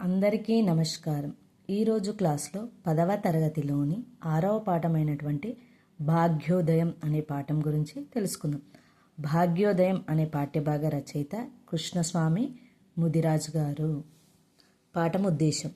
అందరికీ నమస్కారం. ఈరోజు క్లాస్లో పదవ తరగతిలోని ఆరవ పాఠమైనటువంటి భాగ్యోదయం అనే పాఠం గురించి తెలుసుకుందాం. భాగ్యోదయం అనే పాఠ్యభాగ రచయిత కృష్ణస్వామి ముదిరాజ్ గారు. పాఠం ఉద్దేశం.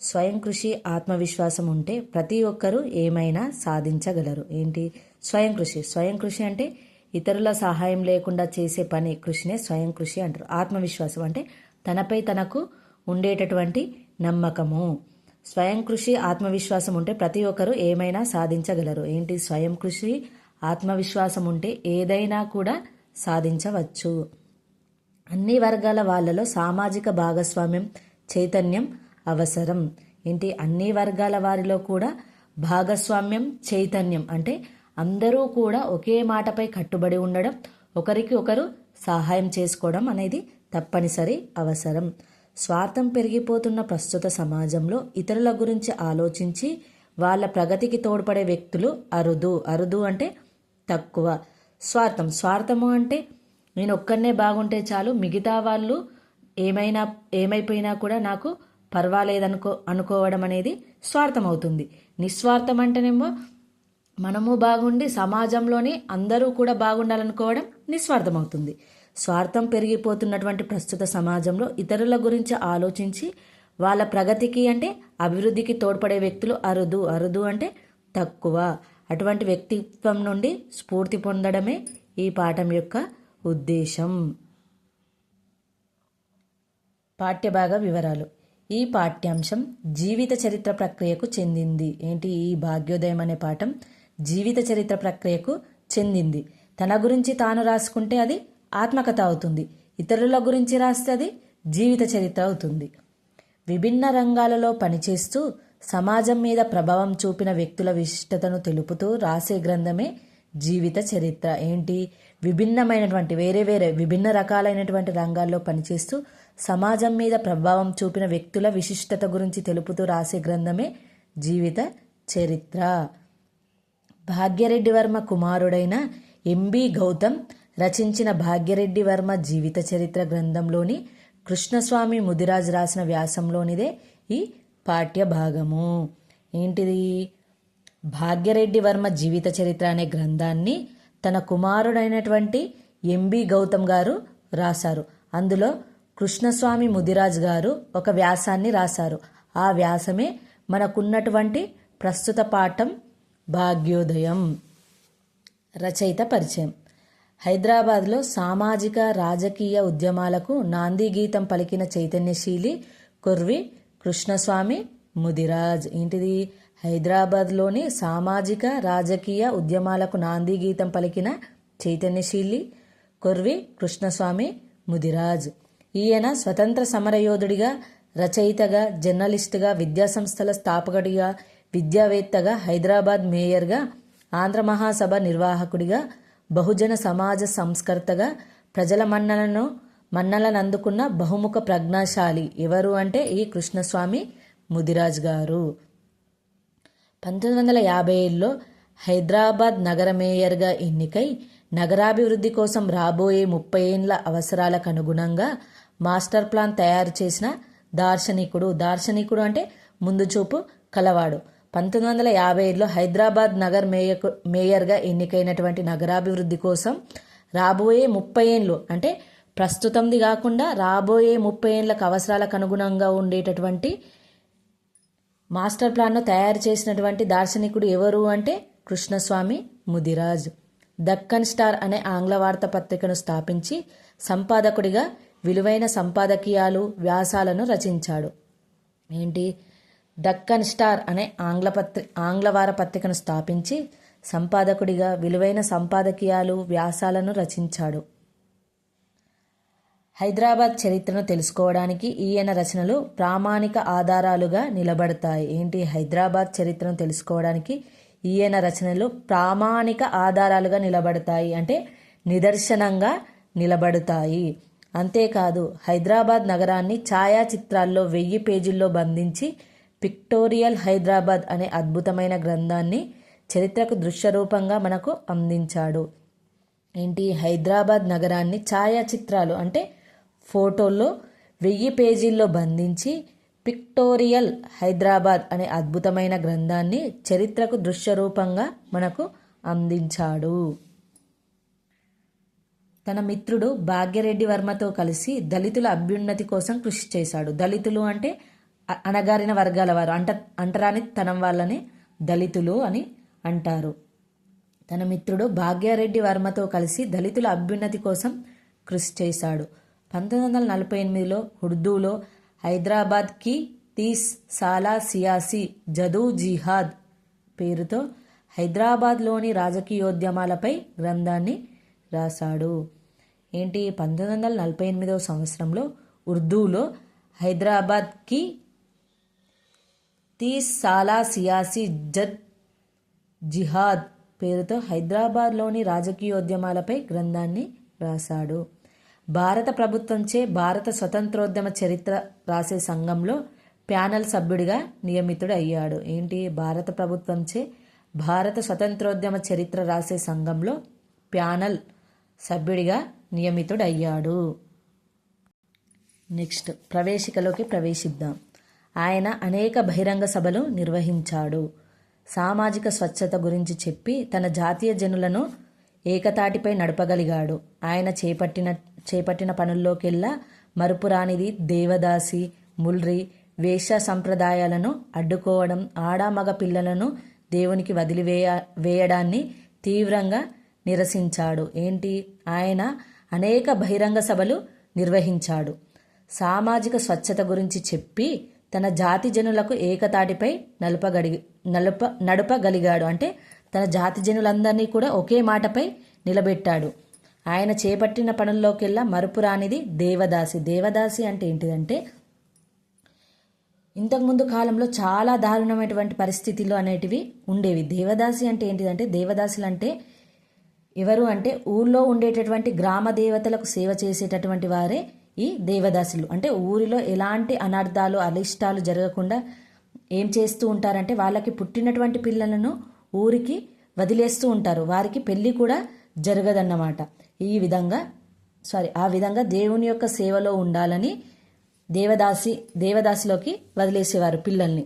స్వయం కృషి ఆత్మవిశ్వాసం ఉంటే ప్రతి ఒక్కరూ ఏమైనా సాధించగలరు. ఏంటి? స్వయం కృషి. స్వయం కృషి అంటే ఇతరుల సహాయం లేకుండా చేసే పని కృషినే స్వయం కృషి అంటారు. ఆత్మవిశ్వాసం అంటే తనపై తనకు ఉండేటటువంటి నమ్మకము. స్వయం కృషి ఆత్మవిశ్వాసం ఉంటే ప్రతి ఒక్కరూ ఏమైనా సాధించగలరు. ఏంటి? స్వయం కృషి ఆత్మవిశ్వాసం ఉంటే ఏదైనా కూడా సాధించవచ్చు. అన్ని వర్గాల వాళ్ళలో సామాజిక భాగస్వామ్యం చైతన్యం అవసరం. ఏంటి? అన్ని వర్గాల వారిలో కూడా భాగస్వామ్యం చైతన్యం అంటే అందరూ కూడా ఒకే మాటపై కట్టుబడి ఉండడం ఒకరికి ఒకరు సహాయం చేసుకోవడం అనేది తప్పనిసరి అవసరం. స్వార్థం పెరిగిపోతున్న ప్రస్తుత సమాజంలో ఇతరుల గురించి ఆలోచించి వాళ్ళ ప్రగతికి తోడ్పడే వ్యక్తులు అరుదు. అరుదు అంటే తక్కువ. స్వార్థం. స్వార్థము అంటే నేను ఒక్కనే బాగుంటే చాలు మిగతా వాళ్ళు ఏమైనా ఏమైపోయినా కూడా నాకు పర్వాలేదనుకో అనుకోవడం అనేది స్వార్థం అవుతుంది నిస్వార్థం అంటేనేమో మనము బాగుండి సమాజంలోని అందరూ కూడా బాగుండాలనుకోవడం నిస్వార్థం అవుతుంది స్వార్థం పెరిగిపోతున్నటువంటి ప్రస్తుత సమాజంలో ఇతరుల గురించి ఆలోచించి వాళ్ళ ప్రగతికి అంటే అభివృద్ధికి తోడ్పడే వ్యక్తులు అరుదు. అరుదు అంటే తక్కువ. అటువంటి వ్యక్తిత్వం నుండి స్ఫూర్తి పొందడమే ఈ పాఠం యొక్క ఉద్దేశం. పాఠ్యభాగ వివరాలు. ఈ పాఠ్యాంశం జీవిత చరిత్ర ప్రక్రియకు చెందింది. ఏంటి ఈ భాగ్యోదయం అనే పాఠం? జీవిత చరిత్ర ప్రక్రియకు చెందింది. తన గురించి తాను రాసుకుంటే అది ఆత్మకథ అవుతుంది. ఇతరుల గురించి రాస్తే అది జీవిత చరిత్ర అవుతుంది. విభిన్న రంగాలలో పనిచేస్తూ సమాజం మీద ప్రభావం చూపిన వ్యక్తుల విశిష్టతను తెలుపుతూ రాసే గ్రంథమే జీవిత చరిత్ర. ఏంటి? విభిన్నమైనటువంటి వేరే వేరే విభిన్న రకాలైనటువంటి రంగాల్లో పనిచేస్తూ సమాజం మీద ప్రభావం చూపిన వ్యక్తుల విశిష్టత గురించి తెలుపుతూ రాసే గ్రంథమే జీవిత చరిత్ర. భాగ్యరెడ్డి వర్మ కుమారుడైన ఎంబి గౌతమ్ రచించిన భాగ్యరెడ్డి వర్మ జీవిత చరిత్ర గ్రంథంలోని కృష్ణస్వామి ముదిరాజ్ రాసిన వ్యాసంలోనిదే ఈ పాఠ్య భాగము. ఏంటిది? భాగ్యరెడ్డి వర్మ జీవిత చరిత్ర అనే గ్రంథాన్ని తన కుమారుడైనటువంటి ఎంబి గౌతమ్ గారు రాశారు. అందులో కృష్ణస్వామి ముదిరాజ్ గారు ఒక వ్యాసాన్ని రాశారు. ఆ వ్యాసమే మనకున్నటువంటి ప్రస్తుత పాఠం భాగ్యోదయం. రచయిత పరిచయం. హైదరాబాద్లో సామాజిక రాజకీయ ఉద్యమాలకు నాంది గీతం పలికిన చైతన్యశీలి కొర్వి కృష్ణస్వామి ముదిరాజ్. ఏంటిది? హైదరాబాద్లోని సామాజిక రాజకీయ ఉద్యమాలకు నాంది గీతం పలికిన చైతన్యశీలి కొర్వి కృష్ణస్వామి ముదిరాజ్. ఈయన స్వతంత్ర సమరయోధుడిగా రచయితగా జర్నలిస్టుగా విద్యాసంస్థల స్థాపకుడిగా విద్యావేత్తగా హైదరాబాద్ మేయర్గా ఆంధ్ర మహాసభ నిర్వాహకుడిగా బహుజన సమాజ సంస్కర్తగా ప్రజల మన్నలను మన్నలను అందుకున్న బహుముఖ ప్రజ్ఞాశాలి ఎవరు అంటే ఈ కృష్ణస్వామి ముదిరాజ్ గారు. పంతొమ్మిది వందల యాభై ఏళ్ళలో హైదరాబాద్ నగర మేయర్గా ఎన్నికై నగరాభివృద్ధి కోసం రాబోయే ముప్పై ఏండ్ల అవసరాలకు అనుగుణంగా మాస్టర్ ప్లాన్ తయారు చేసిన దార్శనికుడు. దార్శనికుడు అంటే ముందు చూపు కలవాడు. పంతొమ్మిది వందల యాభై ఏడులో హైదరాబాద్ నగర్ మేయర్ మేయర్గా ఎన్నికైనటువంటి నగరాభివృద్ధి కోసం రాబోయే ముప్పై ఏండ్లు అంటే ప్రస్తుతంది కాకుండా రాబోయే ముప్పై ఏండ్లకు అవసరాలకు అనుగుణంగా ఉండేటటువంటి మాస్టర్ ప్లాన్ను తయారు చేసినటువంటి దార్శనికుడు ఎవరు అంటే కృష్ణస్వామి ముదిరాజ్. దక్కన్ స్టార్ అనే ఆంగ్ల వార్త పత్రికను స్థాపించి సంపాదకుడిగా విలువైన సంపాదకీయాలు వ్యాసాలను రచించాడు. ఏంటి? డక్కన్ స్టార్ అనే ఆంగ్ల పత్రి ఆంగ్లవార పత్రికను స్థాపించి సంపాదకుడిగా విలువైన సంపాదకీయాలు వ్యాసాలను రచించాడు. హైదరాబాద్ చరిత్రను తెలుసుకోవడానికి ఈయన రచనలు ప్రామాణిక ఆధారాలుగా నిలబడతాయి. ఏంటి హైదరాబాద్ చరిత్రను తెలుసుకోవడానికి ఈయన రచనలు ప్రామాణిక ఆధారాలుగా నిలబడతాయి అంటే నిదర్శనంగా నిలబడతాయి. అంతేకాదు హైదరాబాద్ నగరాన్ని ఛాయాచిత్రాల్లో వెయ్యి పేజీల్లో బంధించి పిక్టోరియల్ హైదరాబాద్ అనే అద్భుతమైన గ్రంథాన్ని చరిత్రకు దృశ్యరూపంగా మనకు అందించాడు. ఏంటి? హైదరాబాద్ నగరాన్ని ఛాయాచిత్రాలు అంటే ఫోటోల్లో వెయ్యి పేజీల్లో బంధించి పిక్టోరియల్ హైదరాబాద్ అనే అద్భుతమైన గ్రంథాన్ని చరిత్రకు దృశ్యరూపంగా మనకు అందించాడు. తన మిత్రుడు భాగ్యరెడ్డి వర్మతో కలిసి దళితుల అభ్యున్నతి కోసం కృషి చేశాడు. దళితులు అంటే అణగారిన వర్గాల వారు అంట అంటరాని తనం వాళ్ళని దళితులు అని అంటారు. తన మిత్రుడు భాగ్యారెడ్డి వర్మతో కలిసి దళితుల అభ్యున్నతి కోసం కృషి చేశాడు. పంతొమ్మిది వందల నలభై ఎనిమిదిలో ఉర్దూలో హైదరాబాద్కి తీస్ సాలా సియాసి జదూ జిహాద్ పేరుతో హైదరాబాద్లోని రాజకీయోద్యమాలపై గ్రంథాన్ని రాశాడు. ఏంటి? పంతొమ్మిది వందల నలభై ఎనిమిదవ సంవత్సరంలో ఉర్దూలో హైదరాబాద్కి తీస్ సాలా సియాసి జద్ జిహాద్ పేరుతో హైదరాబాద్లోని రాజకీయోద్యమాలపై గ్రంథాన్ని రాశాడు. భారత ప్రభుత్వంచే భారత స్వతంత్రోద్యమ చరిత్ర రాసే సంఘంలో ప్యానల్ సభ్యుడిగా నియమితుడు అయ్యాడు ఏంటి? భారత ప్రభుత్వంచే భారత స్వతంత్రోద్యమ చరిత్ర రాసే సంఘంలో ప్యానల్ సభ్యుడిగా నియమితుడు అయ్యాడు నెక్స్ట్ ప్రవేశికలోకి ప్రవేశిద్దాం. ఆయన అనేక బహిరంగ సభలు నిర్వహించాడు. సామాజిక స్వచ్ఛత గురించి చెప్పి తన జాతీయ జనులను ఏకతాటిపై నడపగలిగాడు. ఆయన చేపట్టిన చేపట్టిన పనుల్లోకెల్లా మరుపురానిది దేవదాసి ముల్రి వేష సంప్రదాయాలను అడ్డుకోవడం ఆడామగ పిల్లలను దేవునికి వదిలివేయ వేయడాన్ని తీవ్రంగా నిరసించాడు. ఏంటి? ఆయన అనేక బహిరంగ సభలు నిర్వహించాడు. సామాజిక స్వచ్ఛత గురించి చెప్పి తన జాతి జనులకు ఏకతాటిపై నలుపగడి నలుప నడపగలిగాడు. అంటే తన జాతి జనులందరినీ కూడా ఒకే మాటపై నిలబెట్టాడు. ఆయన చేపట్టిన పనుల్లోకెల్లా మరుపురానిది దేవదాసి. దేవదాసి అంటే ఏంటిదంటే ఇంతకుముందు కాలంలో చాలా దారుణమైనటువంటి పరిస్థితులు అనేటివి ఉండేవి. దేవదాసి అంటే ఏంటిదంటే దేవదాసులు అంటే ఎవరు అంటే ఊళ్ళో ఉండేటటువంటి గ్రామ దేవతలకు సేవ చేసేటటువంటి వారే ఈ దేవదాసులు. అంటే ఊరిలో ఎలాంటి అనర్థాలు అలిష్టాలు జరగకుండా ఏం చేస్తూ ఉంటారంటే వాళ్ళకి పుట్టినటువంటి పిల్లలను ఊరికి వదిలేస్తూ ఉంటారు. వారికి పెళ్ళి కూడా జరగదన్నమాట. ఈ విధంగా సారీ ఆ విధంగా దేవుని యొక్క సేవలో ఉండాలని దేవదాసి దేవదాసిలోకి వదిలేసేవారు పిల్లల్ని.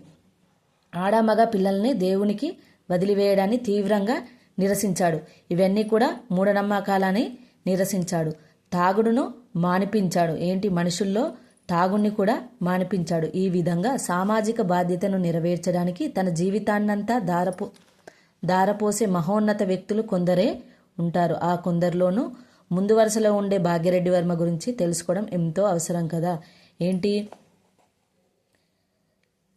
ఆడమగ పిల్లల్ని దేవునికి వదిలివేయడాన్ని తీవ్రంగా నిరసించాడు. ఇవన్నీ కూడా మూఢనమ్మకాలని నిరసించాడు. తాగుడును మానిపించాడు. ఏంటి? మనుషుల్లో తాగుణ్ణి కూడా మానిపించాడు. ఈ విధంగా సామాజిక బాధ్యతను నెరవేర్చడానికి తన జీవితాన్నంతా దారపో దారపోసే మహోన్నత వ్యక్తులు కొందరే ఉంటారు. ఆ కొందరిలోనూ ముందు వరుసలో ఉండే భాగ్యరెడ్డి వర్మ గురించి తెలుసుకోవడం ఎంతో అవసరం కదా. ఏంటి?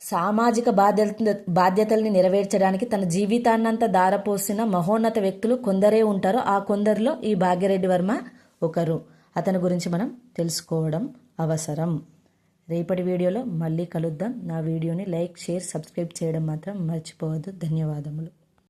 సామాజిక బాధ్యత బాధ్యతల్ని నెరవేర్చడానికి తన జీవితాన్నంతా దారపోసిన మహోన్నత వ్యక్తులు కొందరే ఉంటారు. ఆ కొందరిలో ఈ భాగ్యరెడ్డి వర్మ ఒకరు. అతని గురించి మనం తెలుసుకోవడం అవసరం. రేపటి వీడియోలో మళ్ళీ కలుద్దాం. నా వీడియోని లైక్ షేర్ సబ్స్క్రైబ్ చేయడం మాత్రం మర్చిపోవద్దు. ధన్యవాదములు.